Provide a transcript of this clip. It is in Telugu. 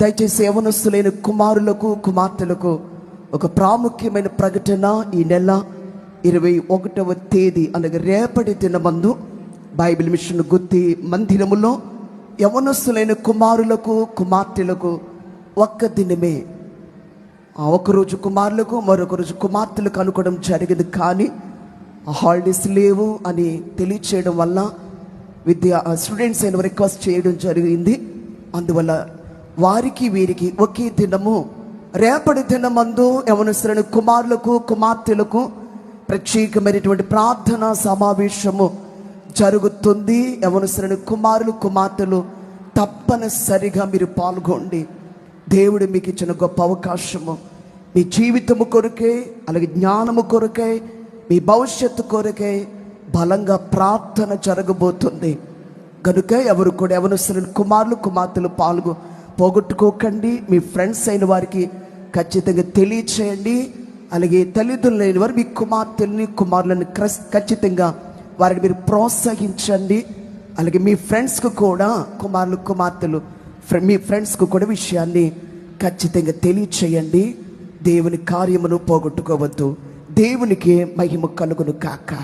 దయచేసి యవనస్తులైన కుమారులకు కుమార్తెలకు ఒక ప్రాముఖ్యమైన ప్రకటన ఈ నెల ఇరవై ఒకటవ తేదీ అనగా రేపటి దినమందు బైబిల్ మిషన్ గుత్తి మందిరములో యవనస్తులైన కుమారులకు కుమార్తెలకు ఒక్క దినమే. ఆ ఒకరోజు కుమారులకు మరొక రోజు కుమార్తెలకు అనుకోవడం జరిగింది కానీ ఆ హాలిడేస్ లేవు అని తెలియచేయడం వల్ల విద్య స్టూడెంట్స్ అయిన రిక్వెస్ట్ చేయడం జరిగింది. అందువల్ల వారికి వీరికి ఒకే దినము. రేపటి దినమందు యవనస్తులైన కుమారులకు కుమార్తెలకు ప్రత్యేకమైనటువంటి ప్రార్థన సమావేశము జరుగుతుంది. యవనస్తులైన కుమారులు కుమార్తెలు తప్పనిసరిగా మీరు పాల్గొండి. దేవుడు మీకు ఇచ్చిన గొప్ప అవకాశము. మీ జీవితము కొరకే అలాగే జ్ఞానము కొరకే మీ భవిష్యత్తు కొరకే బలంగా ప్రార్థన జరగబోతుంది. కనుక ఎవరు కూడా ఎవరు కుమారులు కుమార్తెలు పాల్గొ పోగొట్టుకోకండి. మీ ఫ్రెండ్స్ అయిన వారికి ఖచ్చితంగా తెలియచేయండి. అలాగే తల్లిదండ్రులు వారు మీ కుమార్తెల్ని కుమారులను క్రస్- ఖచ్చితంగా వారిని మీరు ప్రోత్సహించండి. అలాగే మీ ఫ్రెండ్స్కు కూడా కుమారులు కుమార్తెలు మీ ఫ్రెండ్స్కు కూడా విషయాన్ని ఖచ్చితంగా తెలియచేయండి. దేవుని కార్యమును పోగొట్టుకోవద్దు. దేవునికి మహిమ కలుగును కాక.